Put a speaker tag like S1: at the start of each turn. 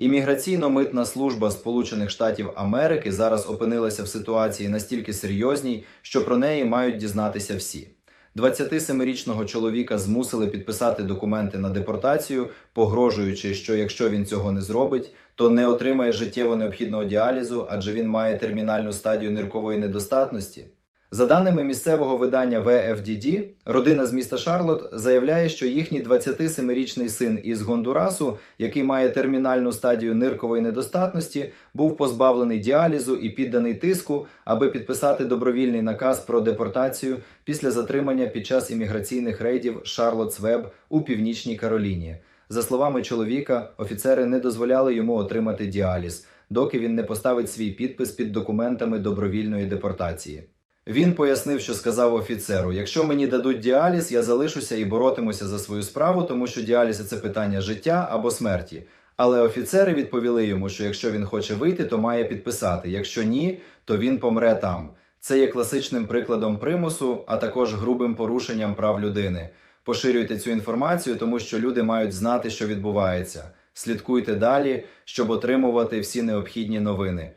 S1: Імміграційно-митна служба Сполучених Штатів Америки зараз опинилася в ситуації настільки серйозній, що про неї мають дізнатися всі. 27-річного чоловіка змусили підписати документи на депортацію, погрожуючи, що якщо він цього не зробить, то не отримає життєво необхідного діалізу, адже він має термінальну стадію ниркової недостатності. За даними місцевого видання VFDD, родина з міста Шарлот заявляє, що їхній 27-річний син із Гондурасу, який має термінальну стадію ниркової недостатності, був позбавлений діалізу і підданий тиску, аби підписати добровільний наказ про депортацію після затримання під час імміграційних рейдів Шарлотс Веб у північній Кароліні. За словами чоловіка, офіцери не дозволяли йому отримати діаліз, доки він не поставить свій підпис під документами добровільної депортації. Він пояснив, що сказав офіцеру: якщо мені дадуть діаліз, я залишуся і боротимуся за свою справу, тому що діаліз це питання життя або смерті. Але офіцери відповіли йому, що якщо він хоче вийти, то має підписати. Якщо ні, то він помре там. Це є класичним прикладом примусу, а також грубим порушенням прав людини. Поширюйте цю інформацію, тому що люди мають знати, що відбувається. Слідкуйте далі, щоб отримувати всі необхідні новини.